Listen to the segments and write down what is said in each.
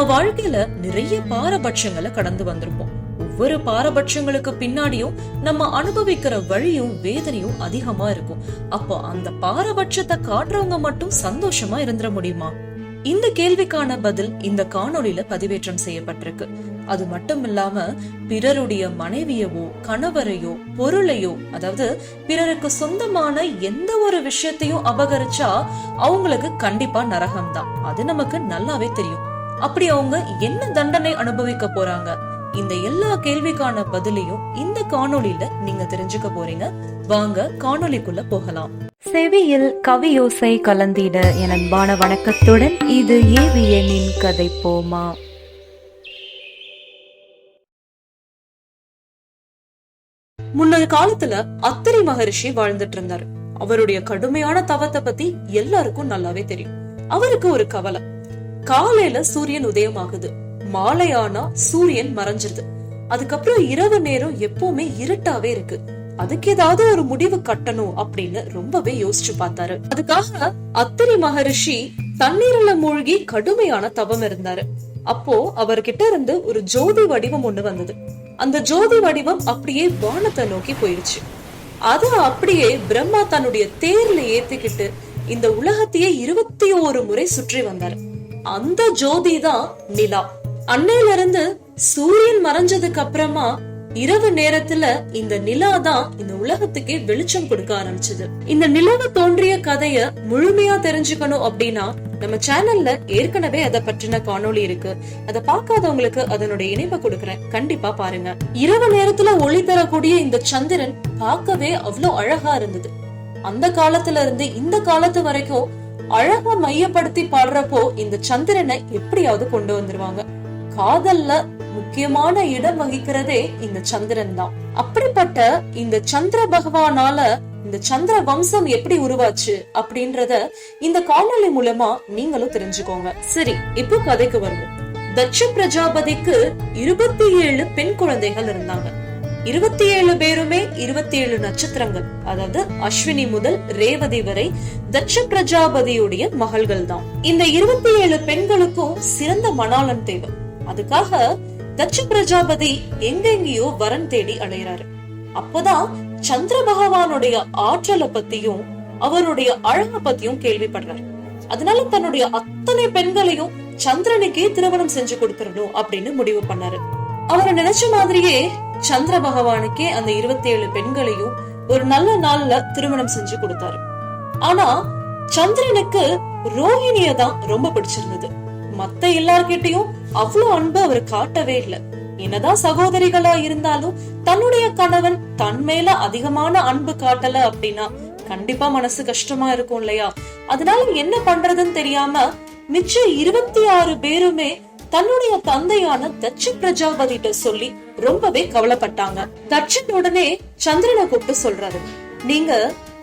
நம்ம வாழ்க்கையில நிறைய பாரபட்சங்களை கடந்து வந்திருப்போம். ஒவ்வொரு பாரபட்சங்களுக்கு பின்னாடியும் நம்ம அனுபவிக்கிற வழியும் வேதனையும் அதிகமா இருக்கும். அப்போ அந்த பாரபட்சத்தை காட்டுறவங்க மட்டும் சந்தோஷமா இருந்துட முடியுமா? இந்த கேள்விக்கான பதில் இந்த காணொளியில பதிவேற்றம் செய்யப்பட்டிருக்கு. அது மட்டும் இல்லாம பிறருடைய மனைவியவோ கணவரையோ பொருளையோ அதாவது பிறருக்கு சொந்தமான எந்த ஒரு விஷயத்தையும் அபகரிச்சா அவங்களுக்கு கண்டிப்பா நரகம்தான். அது நமக்கு நல்லாவே தெரியும். அப்படி அவங்க என்ன தண்டனை அனுபவிக்க போறாங்க? இந்த எல்லா கேள்விக்கான பதிலையும் இந்த காணொளியில நீங்க தெரிஞ்சுக்க போறீங்க. வாங்க காணொளிக்குள்ள போகலாம். செவியில் கவியோசை கலந்திட என் அன்பான வணக்கத்துடன் இது ஏவியனின் கதை போமா? முன்னைய காலத்துல அத்திரி மகரிஷி வாழ்ந்துட்டு இருந்தாரு. அவருடைய கடுமையான தவத்தை பத்தி எல்லாருக்கும் நல்லாவே தெரியும். அவருக்கு ஒரு கவலை. காலையில சூரியன் உதயமாகுது. மாலையானா சூரியன் மறைஞ்சிருது. அதுக்கப்புறம் இரவு நேரம் எப்பவுமே இருட்டாவே இருக்கு. அதுக்கு ஏதாவது ஒரு முடிவு கட்டணும் அப்படின்னு ரொம்பவே யோசிச்சு பார்த்தாரு. அதுக்காக அத்திரி மகரிஷி தண்ணீர்ல மூழ்கி கடுமையான தவம் இருந்தாரு. அப்போ அவர்கிட்ட இருந்து ஒரு ஜோதி வடிவம் ஒண்ணு வந்தது. அந்த ஜோதி வடிவம் அப்படியே வானத்தை நோக்கி போயிருச்சு. அத அப்படியே பிரம்மா தன்னுடைய தேர்ல ஏத்திக்கிட்டு இந்த உலகத்தையே இருபத்தி ஓரு முறை சுற்றி வந்தாரு. அந்த ஜோதி தான் நிலா. அன்னையில இருந்து சூரியன் மறைஞ்சதுக்கு அப்புறமா இரவு நேரத்துல இந்த நிலா தான் இந்த உலகத்துக்கே வெளிச்சம் கொடுக்க ஆரம்பிச்சது. இந்த நிலவு தோன்றிய கதைய முழுமையா தெரிஞ்சுக்கணும் அப்படின்னா நம்ம சேனல்ல ஏற்கனவே அதை பற்றின காணொளி இருக்கு. அதை பார்க்காதவங்களுக்கு அதனுடைய இணைப்பை கொடுக்கறேன். கண்டிப்பா பாருங்க. இரவு நேரத்துல ஒளி தரக்கூடிய இந்த சந்திரன் பார்க்கவே அவ்வளவு அழகா இருந்தது. அந்த காலத்துல இருந்து இந்த காலத்து வரைக்கும் அழகா மையப்படுத்தி பாடுறப்போ இந்த சந்திரனை எப்படியாவது கொண்டு வந்துருவாங்க. காதல்ல முக்கியமான இடம் வகிக்கிறதே இந்த சந்திரன் தான். அப்படிப்பட்ட இந்த சந்திர பகவானால இந்த சந்திர வம்சம் எப்படி உருவாச்சு அப்படின்றத இந்த காணொலி மூலமா நீங்களும் தெரிஞ்சுக்கோங்க. சரி இப்போ கதைக்கு வருவோம். தட்ச பிரஜாபதிக்கு இருபத்தி ஏழு பெண் குழந்தைகள் இருந்தாங்க. இருபத்தி ஏழு பேருமே இருபத்தி ஏழு நட்சத்திரங்கள். அதாவது அஸ்வினி முதல் ரேவதி வரை தட்ச பிரஜாபதியுடைய மகள்கள் தான் இந்த இருபத்தி ஏழு பெண்களுக்கும் சிறந்த மணாளன் தேவை அதுக்காக தட்ச பிரஜாபதி எங்கெங்கேயோ வரன் தேடி அலையறாரு. அப்பதான் சந்திர பகவானுடைய ஆற்றலை பத்தியும் அவருடைய அழக பத்தியும் கேள்விப்படுறாரு. அதனால தன்னுடைய அத்தனை பெண்களையும் சந்திரனுக்கே திருமணம் செஞ்சு கொடுத்துடணும் அப்படின்னு முடிவு பண்ணாரு. அவரை நினைச்ச மாதிரியே சந்திர பகவானுக்கே அந்த இருபத்தி ஏழு பெண்களையும் ஒரு நல்ல நாள்ல திருமணம் செஞ்சு கொடுத்தாரு. ஆனா சந்திரனுக்கு ரோஹிணிய தான் ரொம்ப பிடிச்சிருந்தது. மத்த எல்லார்கிட்டயும் அவ்வளவு அன்பு அவர் காட்டவே இல்ல. என்னதான் சகோதரிகளா இருந்தாலும் தன்னுடைய கணவன் தன் மேல அதிகமான அன்பு காட்டல அப்படின்னா கண்டிப்பா மனசு கஷ்டமா இருக்கும் இல்லையா? அதனால என்ன பண்றதுன்னு தெரியாம மிச்ச இருபத்தி ஆறு பேருமே தன்னுடைய தந்தையான தட்ச பிரஜாபதிட்ட சொல்லி ரொம்பவே கவலைப்பட்டாங்க. தட்சன் உடனே சந்திரனை கூப்பிட்டு சொல்றாரு நீங்க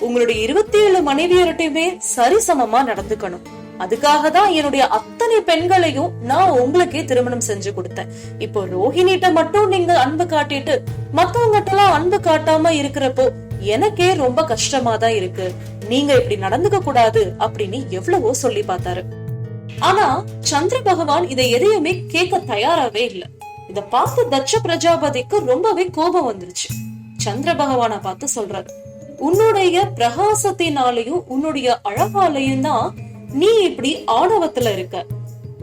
உங்களுடைய இருபத்தி ஏழு மனைவியர்கிட்டயுமே சரிசமமா நடந்துக்கணும். அதுக்காக தான் என்னுடைய அத்தனை பெண்களையும் நான் உங்களுக்கே திருமணம் செஞ்சு கொடுத்தேன். இப்போ ரோஹிணிட்ட மட்டும் நீங்க அன்பு காட்டிட்டு மத்தவங்கிட்ட எல்லாம் அன்பு காட்டாம இருக்கிறப்போ எனக்கே ரொம்ப கஷ்டமா தான் இருக்கு. நீங்க இப்படி நடந்துக்க கூடாது அப்படின்னு எவ்வளவோ சொல்லி பார்த்தாரு. ஆனா சந்திர பகவான் இதை எதையுமே கேட்க தயாராவே இல்ல. இத பார்த்து தட்ச பிரஜாபதிக்கு ரொம்பவே கோபம் வந்துருச்சு. சந்திர பகவான பார்த்து சொல்றாரு உன்னுடைய பிரகாசத்தினாலையும் உன்னுடைய அழகாலையும் தான் நீ இப்படி ஆணவத்துல இருக்க.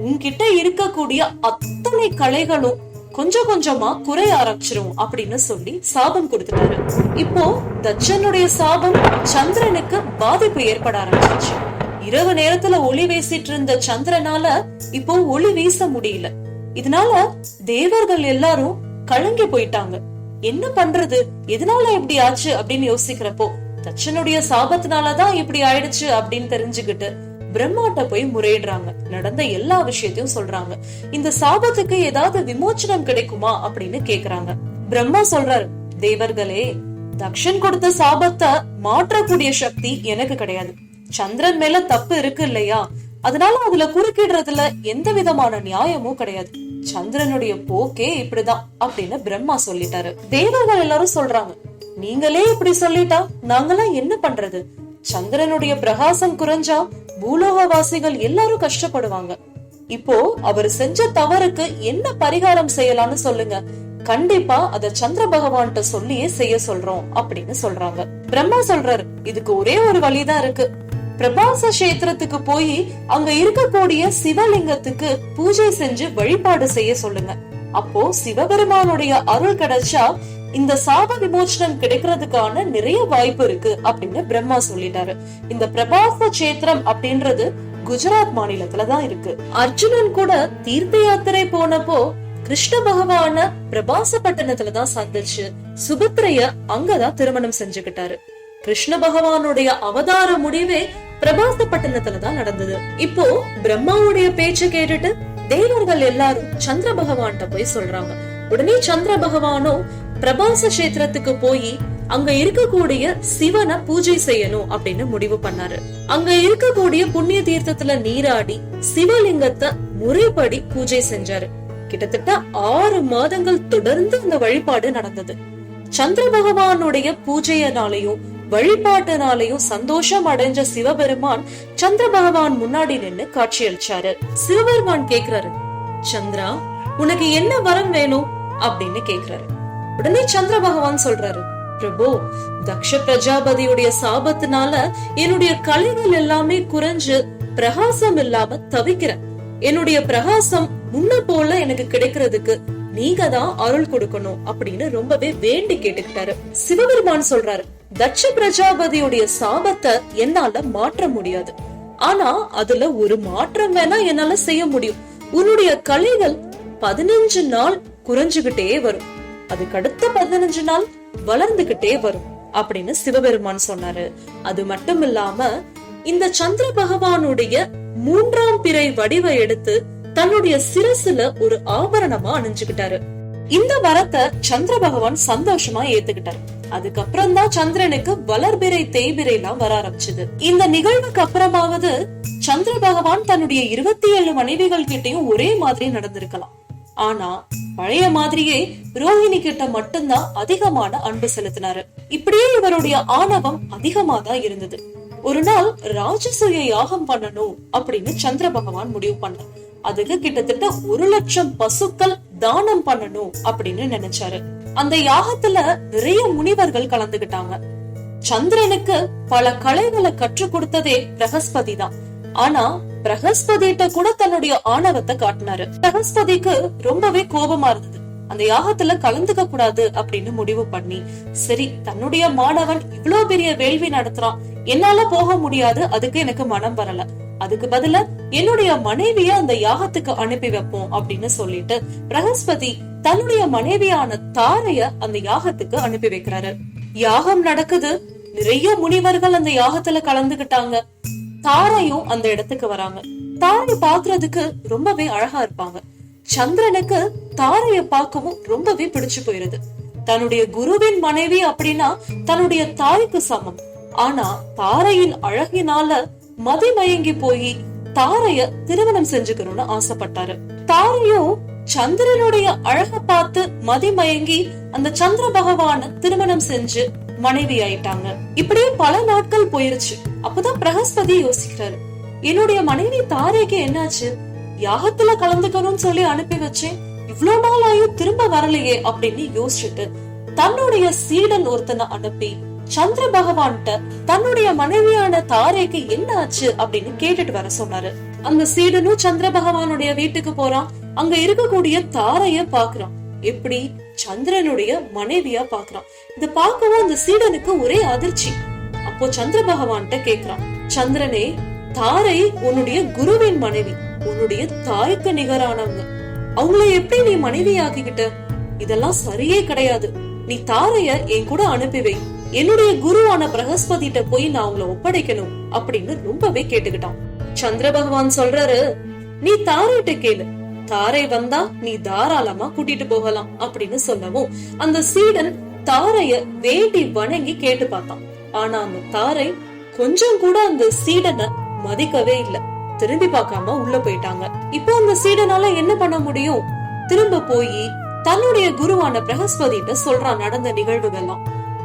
உன்கிட்ட இருக்கக்கூடிய அத்தனை கலைகளும் கொஞ்சம் கொஞ்சமா குறைய ஆரம்பிச்சிரும் அப்படின்னு சொல்லி சாபம் கொடுத்துட்டாரு. இப்போ தட்சனுடைய சாபம் சந்திரனுக்கு பாதிப்பு ஏற்பட ஆரம்பிச்சிருச்சு. இரவு நேரத்துல ஒளி வீசிட்டு இருந்த சந்திரனால இப்போ ஒளி வீச முடியல. இதனால தேவர்கள் எல்லாரும் கலங்கி போயிட்டாங்க. என்ன பண்றது? எதனால இப்படி ஆச்சு அப்படின்னு யோசிக்கிறப்போ தச்சனுடைய சாபத்தினாலதான் இப்படி ஆயிடுச்சு அப்படின்னு தெரிஞ்சுக்கிட்டு பிரம்மாட்ட போய் முறையிடுறாங்க. நடந்த எல்லா விஷயத்தையும் சொல்றாங்க. இந்த சாபத்துக்கு ஏதாவது விமோச்சனம் கிடைக்குமா அப்படின்னு கேக்குறாங்க. பிரம்மா சொல்றாரு தேவர்களே தக்ஷன் கொடுத்த சாபத்தை மாற்றக்கூடிய சக்தி எனக்கு கிடையாது. சந்திரன் மேல தப்பு இருக்கு இல்லையா? அதனால அதுல குறுக்கிடுறதுல எந்த விதமான நியாயமும் கிடையாது. சந்திரனுடைய போக்கே இப்படிதான் அப்படின்னு பிரம்மா சொல்லிட்டாரு. தேவர்கள் எல்லாரும் சொல்றாங்க நீங்களே இப்படி சொல்லிட்டா நாங்களாம் என்ன பண்றது? சந்திரனுடைய பிரகாசம் குறைஞ்சா பூலோகவாசிகள் எல்லாரும் கஷ்டப்படுவாங்க. இப்போ அவர் செஞ்ச தவறுக்கு என்ன பரிகாரம் செய்யலாம்னு சொல்லுங்க. கண்டிப்பா அத சந்திர பகவான்கிட்ட சொல்லியே செய்ய சொல்றோம் அப்படின்னு சொல்றாங்க. பிரம்மா சொல்றாரு இதுக்கு ஒரே ஒரு வழிதான் இருக்கு. பிரபாச கஷேத்திரத்துக்கு போய் அங்க இருக்கக்கூடிய சிவலிங்கத்துக்கு பூஜை செஞ்சு வழிபாடு செய்ய சொல்லுங்க. அப்போ சிவபெருமானுடைய அருள் கிடைச்சா இந்த சாப விமோச்சனம் கிடைக்கிறதுக்கான நிறைய வாய்ப்பு இருக்கு அப்படின்னு பிரம்மா சொல்லிட்டாரு. இந்த பிரபாச கஷேத்திரம் அப்படின்றது குஜராத் மாநிலத்துல தான் இருக்கு. அர்ஜுனன் கூட தீர்த்த யாத்திரை போனப்போ கிருஷ்ண பகவான பிரபாசப்பட்டினத்துல தான் சந்திச்சு சுபத்ரைய அங்கதான் திருமணம் செஞ்சுக்கிட்டாரு. கிருஷ்ண பகவானுடைய அவதார முடிவே பிரபாசப்பட்டினத்துல தான் நடந்தது. இப்போ பிரம்மாவுடைய பேச்ச கேட்டுட்டு தேவர்கள் எல்லாரும் சந்திர பகவான்கிட்ட போய் சொல்றாங்க. உடனே சந்திர பகவானும் பிரபாச கஷேத்திரத்துக்கு போய் அங்க இருக்கக்கூடிய சிவனை பூஜை செய்யணும் அப்படின்னு முடிவு பண்ணாரு. அங்க இருக்கக்கூடிய புண்ணிய தீர்த்தத்துல நீராடி சிவலிங்கத்தை முறைப்படி பூஜை செஞ்சாரு. கிட்டத்தட்ட ஆறு மாதங்கள் தொடர்ந்து அந்த வழிபாடு நடந்தது. சந்திர பகவானுடைய பூஜையனாலையும் வழிபாட்டினாலையும் சந்தோஷம் அடைஞ்ச சிவபெருமான் சந்திர பகவான் முன்னாடி நின்னு காட்சியளிச்சாரு. சிவபெருமான் கேக்குறாரு சந்திரா உனக்கு என்ன வரம் வேணும்? அப்படின்னு கேக்குறாரு. உடனே சந்திர பகவான் சொல்றாரு பிரபு தக்ஷ பிரஜாபதியுடைய சாபத்தினால என்னுடைய கலைகள் எல்லாமே குறைஞ்சு பிரகாசம் இல்லாம தவிக்கிறேன். என்னுடைய பிரகாசம் முன்ன போல எனக்கு கிடைக்கிறதுக்கு நீங்க தான் அருள் கொடுக்கணும் அப்படின்னு ரொம்பவே வேண்டி கேட்டுக்கிட்டாரு. சிவபெருமான் சொல்றாரு தட்ச பிரஜாபதியுடைய சாபத்தை என்னால மாற்ற முடியாது. ஆனா அதுல ஒரு மாற்றம் வேணா என்னால செய்ய முடியும். உன்னுடைய கலைகள் பதினஞ்சு நாள் குறைஞ்சுகிட்டே வரும். அதுக்கு அடுத்த பதினஞ்சு நாள் வளர்ந்துகிட்டே வரும் அப்படின்னு சிவபெருமான் சொன்னாரு. அது மட்டும் இல்லாம இந்த சந்திர பகவானுடைய மூன்றாம் பிறை வடிவை எடுத்து தன்னுடைய சிரசுல ஒரு ஆபரணமா அணிஞ்சுகிட்டாரு. இந்த வரத்தை சந்திர பகவான் சந்தோஷமா ஏத்துக்கிட்டாரு. அதுக்கப்புறம் தான் சந்திரனுக்கு வளர்பிறை தேய்பிரை எல்லாம் வர ஆரம்பிச்சது. இந்த நிகழ்வுக்கு அப்புறமாவது சந்திர பகவான் தன்னுடைய இருபத்தி ஏழு மனைவிகள் கிட்டயும் ஒரே மாதிரி நடந்திருக்கலாம். ஆனா பழைய மாதிரியே ரோஹிணி கிட்ட மட்டும்தான் அதிகமான அன்பு செலுத்தினாரு. இப்படியே இவருடைய ஆணவம் அதிகமா தான் இருந்தது. ஒரு நாள் ராஜசூய யாகம் பண்ணணும் அப்படின்னு சந்திர பகவான் முடிவு பண்ணார். அதுக்கு கிட்டத்தட்ட ஒரு லட்சம் பசுக்கள் தானம் பண்ணணும் அப்படின்னு நினைச்சாரு. அந்த யாகத்துல நிறைய முனிவர்கள் கலந்துகிட்டாங்க. சந்திரனுக்கு பல கலைகளை கற்றுக் கொடுத்ததே பிரகஸ்பதி தான். ஆனா பிரகஸ்பதிட்ட கூட தன்னுடைய ஆணவத்தை காட்டினாரு. பிரகஸ்பதிக்கு ரொம்பவே கோபமா இருந்தது. அந்த யாகத்துல கலந்துக்க கூடாது அப்படின்னு முடிவு பண்ணி சரி தன்னுடைய மாணவன் இவ்ளோ பெரிய வேள்வி நடத்துறான். என்னால போக முடியாது அதுக்கு எனக்கு மனம் வரல. அதுக்கு பதிலா என்னுடைய மனைவிய அந்த யாகத்துக்கு அனுப்பி வைப்போம் அப்படின்னு சொல்லிட்டு பிரகஸ்பதி தன்னுடைய மனைவியான தாரைய அந்த யாகத்துக்கு அனுப்பி வைக்கிறாரு. யாகம் நடக்குது. நிறைய முனிவர்கள் அந்த யாகத்துல கலந்துகிட்டாங்க. தாரையும் அந்த இடத்துக்கு வராங்க. தாரை பாக்குறதுக்கு ரொம்பவே அழகா இருப்பாங்க. சந்திரனுக்கு தாரைய பார்க்கவும் ரொம்பவே பிடிச்சு போயிருது. தன்னுடைய குருவின் மனைவி அப்படின்னா தன்னுடைய தாய்க்கு சமம். ஆனா தாரையின் அழகினால மதிமயங்கி போய் தாரைய திருமணம் செஞ்சுக்கணும்னு ஆசைப்பட்டாரு. தாரையும் சந்திரனுடைய அழக பார்த்து மதிமயங்கி அந்த சந்திர பகவான திருமணம் செஞ்சு மனைவி ஆயிட்டாங்க. இப்படியே பல நாட்கள் போயிருச்சு. அப்பதான் பிரகஸ்பதி யோசிக்கிறாரு. என்னுடைய மனைவி தாரைக்கு என்னாச்சு? யாகத்துல கலந்துக்கணும்னு சொல்லி அனுப்பி வச்சேன். இவ்வளவு நாள் ஆயும் திரும்ப வரலையே அப்படின்னு யோசிச்சுட்டு தன்னுடைய சீடன் ஒருத்தனை அனுப்பி சந்திர பகவான்கிட்ட தன்னுடைய மனைவியான தாரைக்கு என்ன ஆச்சு அப்படின்னு கேட்டுட்டு வர சொன்னாரு. அந்த சீடனும் சந்திர பகவானுடைய வீட்டுக்கு போறான். அங்க இருக்கக்கூடிய தாரைய பாக்குறான். எப்படி? சந்திரனுடைய மனைவியா பாக்குறான். இத பார்க்கவும் அந்த சீடனுக்கு ஒரே அதிர்ச்சி. அப்போ சந்திர பகவான்கிட்ட கேக்குறான். சந்திரனே தாரை உன்னுடைய குருவின் மனைவி உன்னுடைய தாய்க்கு நிகரானவங்க. அவங்கள எப்படி நீ மனைவி ஆக்கிக்கிட்ட இதெல்லாம் சரியே கிடையாது. நீ தாரைய என் கூட அனுப்பி வை. என்னுடைய குருவான பிரகஸ்பதிட்ட போய் நான் அவங்கள ஒப்படைக்கணும் அப்படின்னு ரொம்பவே கேட்டுக்கிட்டான். சந்திர பகவான் சொல்றாரு நீ தாரைட்ட கேளு. தாரை வந்தா நீ தாராளமா கூட்டிட்டு போகலாம் அப்படின்னு சொல்லவும் அந்த சீடன் தாரைய வேண்டி வணங்கி கேட்டு பார்த்தான். ஆனா அந்த தாரை கொஞ்சம் கூட அந்த சீடனை மதிக்கவே இல்ல. திரும்பி பார்க்காம உள்ள போயிட்டாங்க. இப்போ அந்த சீடனால என்ன பண்ண முடியும்? திரும்ப போய் தன்னுடைய குருவான பிரகஸ்பதிட்ட சொல்றான் நடந்த நிகழ்வுகள்லாம்.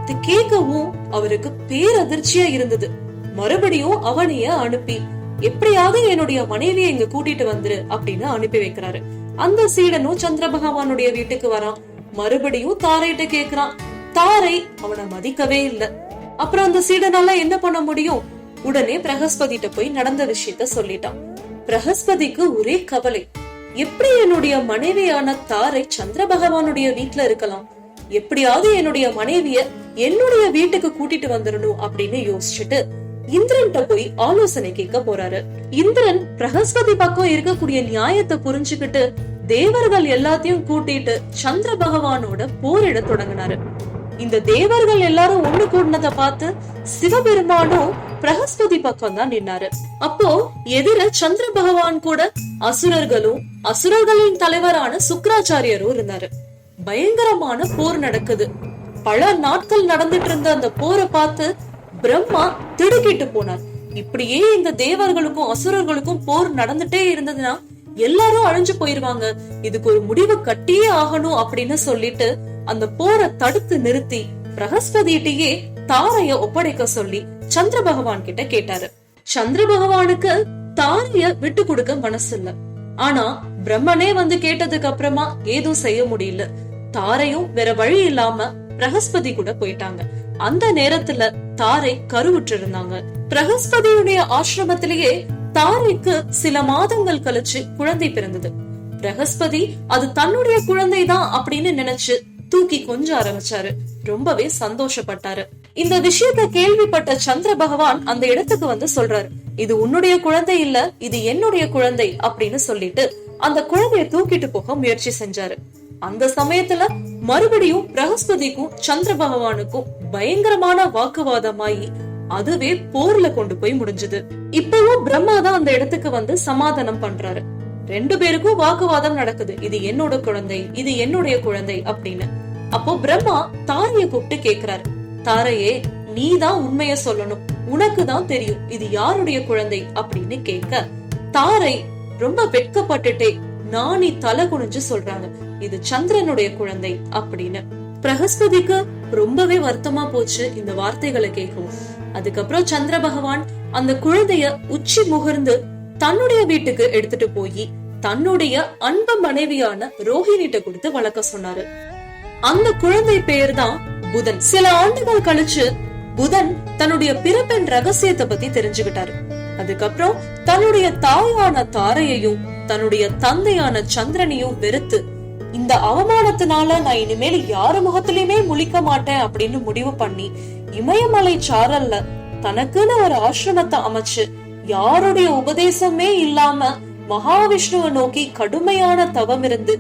அது கேட்கவும் அவருக்கு பேரதிர்ச்சியா இருந்தது. மறுபடியும் அவனைய அனுப்பி எப்படியாவது என்னுடைய மனைவியை இங்க கூட்டிட்டு வந்துரு அப்படின்னு அனுப்பி வைக்கிறாரு. அந்த சீடனும் சந்திர பகவானுடைய வீட்டுக்கு வரான். மறுபடியும் தாரைகிட்ட கேக்குறான். தாரை அவனை மதிக்கவே இல்ல. அப்புறம் அந்த சீடனால என்ன பண்ண முடியும்? உடனே பிரகஸ்பதிட்ட போய் நடந்த விஷயத்த சொல்லிட்டான். பிரகஸ்பதிக்கு ஒரே கவலை எப்படி என்னுடைய மனைவியான தாரை சந்திர பகவானுடைய வீட்டுல இருக்கலாம்? எப்படியாவது என்னுடைய மனைவிய என்னுடைய வீட்டுக்கு கூட்டிட்டு வந்துடணும் அப்படின்னு யோசிச்சுட்டு இந்திரன்ட்ட போய் ஆலோசனை கேட்க போறாரு. இந்திரன் பிரகஸ்பதி பக்கம் இருக்கக்கூடிய நியாயத்தை புரிஞ்சுக்கிட்டு தேவர்கள் எல்லாத்தையும் கூட்டிட்டு சந்திர பகவானோட போரிட தொடங்கினாரு. இந்த தேவர்கள் எல்லாரும் ஒண்ணு கூடினதை பார்த்து சிவபெருமானும் பிரகஸ்பதி பக்கம் தான் நின்னாரு. அப்போ எதிர சந்திர பகவான் கூட அசுரர்களும் அசுரர்களின் தலைவரான சுக்கராச்சாரியரும் இருந்தாரு. பயங்கரமான போர் நடக்குது. பல நாட்கள் நடந்துட்டு இருந்த அந்த போரை பார்த்து பிரம்மா திடுக்கிட்டு போனார். இப்படியே இந்த தேவர்களுக்கும் அசுரர்களுக்கும் போர் நடந்துட்டே இருந்ததுன்னா எல்லாரும் அழிஞ்சு போயிருவாங்க. இதுக்கு ஒரு முடிவு கட்டியே ஆகணும் அப்படின்னு சொல்லிட்டு அந்த போரை தடுத்து நிறுத்தி பிரகஸ்பதியிட்டயே தாரைய ஒப்படைக்க சொல்லி சந்திர பகவான் கிட்ட கேட்டாரு. சந்திர பகவானுக்கு தாரைய விட்டு கொடுக்க மனசு இல்ல ஆனா பிரம்மனே வந்து கேட்டதுக்கு அப்புறமா ஏதும் செய்ய முடியல. தாரையும் வேற வழி இல்லாம பிரகஸ்பதி கூட போயிட்டாங்க. அந்த நேரத்துல தாரை கருவுற்று இருந்தாங்க பிரகஸ்பதியுடைய ஆசிரமத்திலேயே தாரைக்கு சில மாதங்கள் கழிச்சு குழந்தை பிறந்தது. பிரகஸ்பதி அது தன்னுடைய குழந்தைதான் அப்படின்னு நினைச்சு தூக்கி கொஞ்ச ஆரம்பிச்சாரு. ரொம்பவே சந்தோஷப்பட்டாரு. இந்த விஷயத்த கேள்விப்பட்ட சந்திர பகவான் அந்த இடத்துக்கு வந்து சொல்றாரு. இது உன்னுடைய குழந்தை இல்ல இது என்னுடைய குழந்தை அப்படின்னு சொல்லிட்டு அந்த குழந்தைய தூக்கிட்டு போக முயற்சி செஞ்சாரு. அந்த சமயத்துல மறுபடியும் பிரகஸ்பதிக்கும் சந்திர பகவானுக்கும் பயங்கரமான வாக்குவாதமாயி அதுவே போர்ல கொண்டு போய் முடிஞ்சது. இப்பவும் பிரம்மா தான் அந்த இடத்துக்கு வந்து சமாதானம் பண்றாரு. ரெண்டு பேருக்கும் வாக்குவாதம் நடக்குது. இது என்னோட குழந்தை இது என்னுடைய குழந்தை அப்படின்னு. அப்போ பிரம்மா தாரைய கூப்பிட்டு கேக்குறாரு. தாரையே நீ தான் உண்மைய சொல்லணும். உனக்கு தான் தெரியும். இது யாருடைய குழந்தை அப்படின்னு கேட்க தாரை ரொம்ப வெட்கப்பட்டுட்டே நாணி தலை குனிஞ்சு சொல்றாங்க இது சந்திரனுடைய குழந்தை அப்படின்னு. பிரகஸ்பதிக்கு ரொம்பவே வருத்தமா போச்சு இந்த வார்த்தைகளை கேட்கவும். அதுக்கப்புறம் சந்திர பகவான் அந்த குழந்தைய உச்சி முகர்ந்து தன்னுடைய வீட்டுக்கு எடுத்துட்டு போய் தன்னுடைய அன்பு மனைவியான ரோஹிணிட்ட கொடுத்து வளர்க்க சொன்னாரு. அந்த குழந்தை பெயர் தான் புதன். சில ஆண்டுகள் கழிச்சு புதன் தன்னுடைய பிறப்பின் ரகசியத்தை பத்தி தெரிஞ்சுக்கிட்டாரு. அதுக்கப்புறம் தன்னுடைய தாயான தாரையையும் தன்னுடைய தந்தையான சந்திரனையும் வெறுத்து இந்த அவமானத்தினால நான் இனிமேல் யாரு முகத்திலயுமே முழிக்க மாட்டேன் அப்படின்னு முடிவு பண்ணி இமயமலை சாரல்ல தனக்குன்னு ஒரு ஆசிரமத்தை அமைச்சு யாருடைய உபதேசமே இல்லாம மகாவிஷ்ணுவை நோக்கி கடுமையான தவம் இருந்து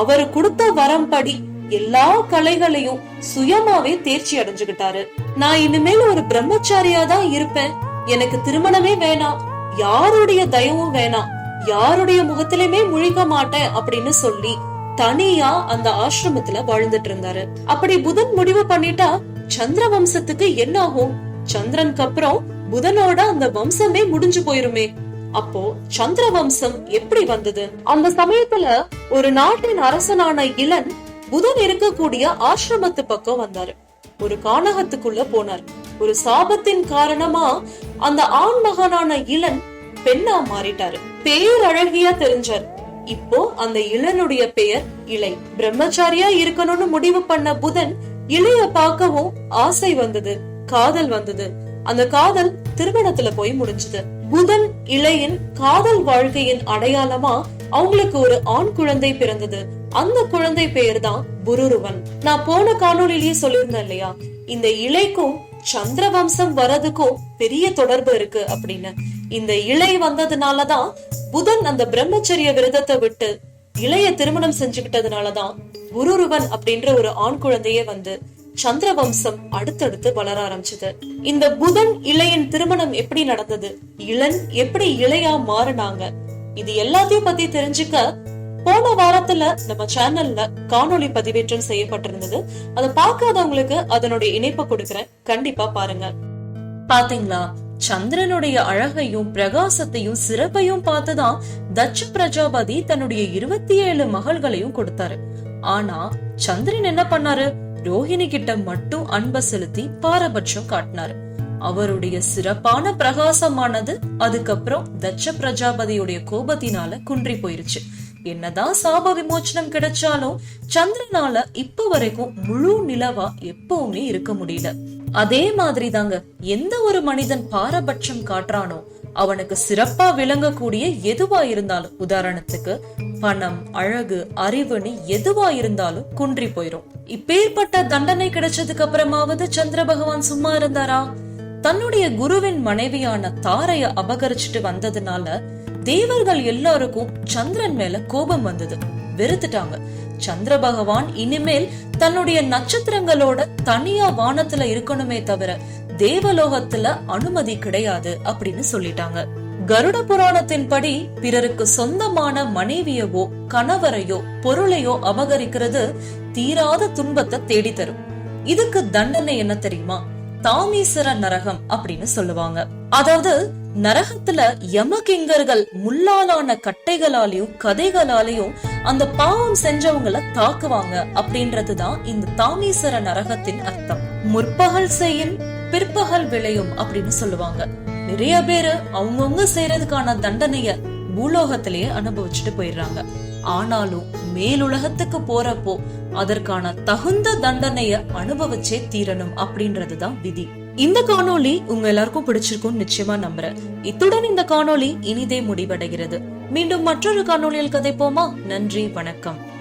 அவர் கொடுத்த வரம்படி எல்லா கலைகளையும் சுயமாவே தேர்ச்சி அடைஞ்சுகிட்டாரு நான் இனிமேல் ஒரு பிரம்மச்சாரியா தான் இருப்பேன். எனக்கு திருமணமே வேணாம். யாருடைய தயவும் வேணாம். யாருடைய முகத்திலுமே முழிக்க மாட்டேன் அப்படின்னு சொல்லி தனியா அந்த ஆசிரமத்துல வாழ்ந்துட்டு இருந்தாரு. அப்படி புதன் முடிவு பண்ணிட்டா சந்திர வம்சத்துக்கு என்ன ஆகும்? சந்திரனுக்கு அப்புறம் புதனோட அந்த வம்சமே முடிஞ்சு போயிருமே. அப்போ சந்திர வம்சம் எப்படி வந்தது? அந்த சமயத்துல ஒரு நாட்டின் அரசனான இளன் புதன் இருக்கக்கூடிய ஆசிரமத்து பக்கம் வந்தாரு. ஒரு கானகத்துக்குள்ள போனார். ஒரு சாபத்தின் காரணமா அந்த ஆண் மகனான இளன் பெண்ணா மாறிட்டாரு. பேரழகியா தெரிஞ்சார். இப்போ அந்த இளனுடைய பெயர் இளை. பிரம்மச்சாரியா இருக்கணும்னு முடிவு பண்ண புதன் இளைய பார்க்கவும் ஆசை வந்தது காதல் வந்தது. அந்த காதல் திருமணத்துல போய் முடிஞ்சது. புதன் இளையின் காதல் வாழ்க்கையின் அடையாளமா அவங்களுக்கு ஒரு ஆண் குழந்தை பிறந்தது. அந்த குழந்தை பெயர் தான் புருருவன். நான் போன காணொளிலேயே சொல்லியிருந்தேன் இல்லையா? இந்த இலைக்கும் சந்திர வம்சம் வர்றதுக்கும் பெரிய தொடர்பு இருக்கு அப்படின்னு. இந்த இலை வந்ததுனாலதான் புதன் அந்த பிரம்மச்சரிய விரதத்தை விட்டு இளைய திருமணம் செஞ்சுக்கிட்டதுனாலதான் குருருவன் அப்படின்ற ஒரு ஆண் குழந்தையே வந்து சந்திர வம்சம் அடுத்தடுத்து வளர ஆரம்பிச்சது. இந்த புதன் இளையன் திருமணம் எப்படி நடந்தது? இளன் எப்படி இளையா மாறினாங்க? இது எல்லாத்தையும் பத்தி தெரிஞ்சுக்க போன வாரத்துல நம்ம சேனல்ல காணொளி பதிவேற்றம் செய்யப்பட்டிருந்தது. அதை பார்க்காதவங்களுக்கு அதனுடைய இணைப்பை கொடுக்கறேன். கண்டிப்பா பாருங்க. பாத்தீங்களா? சந்திரனுடைய அழகையும் பிரகாசத்தையும் சிறப்பையும் பார்த்துதான் தட்ச பிரஜாபதி தன்னுடைய இருபத்தி ஏழு மகள்களையும் கொடுத்தாரு. ஆனா சந்திரன் என்ன பண்ணாரு? ரோஹிணி கிட்ட மட்டும் அன்ப செலுத்தி பாரபட்சம் காட்டினாரு. அவருடைய சிறப்பான பிரகாசமானது அதுக்கப்புறம் தட்ச பிரஜாபதியுடைய கோபத்தினால குன்றி போயிருச்சு. என்னதான் சாப விமோச்சனம் கிடைச்சாலும் சந்திரனால இப்ப வரைக்கும் முழு நிலவா எப்பவுமே இருக்க முடியல. அதே மாதிரி தாங்க எந்த ஒரு மனிதன் பாரபட்சம் காட்டுறானோ அவனுக்கு சிறப்பா விளங்கக்கூடிய எதுவா இருந்தாலும் உதாரணத்துக்கு பணம் அழகு அறிவுன்னு எதுவா இருந்தாலும் குன்றி போயிரும். இப்பேற்பட்ட தண்டனை கிடைச்சதுக்கு அப்புறமாவது சந்திர பகவான் சும்மா இருந்தாரா? தன்னுடைய குருவின் மனைவியான தாரைய அபகரிச்சுட்டு வந்ததுனால தேவர்கள் எல்லாருக்கும் சந்திரன் மேல கோபம் வந்தது. வெறுத்துட்டாங்க. சந்திர பகவான் இனிமேல் தன்னுடைய நட்சத்திரங்களோட தனியா வானத்துல இருக்கணுமே தவிர தேவலோகத்துல அனுமதி கிடையாது அப்படின்னு சொல்லிட்டாங்க. கருட புராணத்தின்படி பிறருக்கு சொந்தமான மனைவியவோ கணவரையோ பொருளையோ அபகரிக்கிறது தீராத துன்பத்தை தேடி தரும் இதுக்கு தண்டனை என்ன தெரியுமா? தாமீசர நரகம் அப்படின்னு சொல்லுவாங்க. அதாவது நரகத்துல யமகிங்கர்கள் முள்ளாலான கட்டைகளாலையும் கதைகளாலையும் அந்த பாவம் செஞ்சவங்கள தாக்குவாங்க அப்படின்றதுதான் இந்த தாமீசர நரகத்தின் அர்த்தம். முற்பகல் செய்யின் பிற்பகல் விளையும் அப்படின்னு சொல்லுவாங்க. நிறைய பேரு அவங்கவுங்க செய்யறதுக்கான தண்டனைய பூலோகத்திலேயே அனுபவிச்சுட்டு போயிடுறாங்க. ஆனாலும் மேலுலகத்துக்கு போறப்போ அதற்கான தகுந்த தண்டனைய அனுபவிச்சே தீரணும் அப்படின்றதுதான் விதி. இந்த காணொளி உங்க எல்லாருக்கும் பிடிச்சிருக்கும் நிச்சயமா நம்புறேன். இத்துடன் இந்த காணொளி இனிதே முடிவடைகிறது. மீண்டும் மற்றொரு காணொளியில் கதைப்போமா? நன்றி வணக்கம்.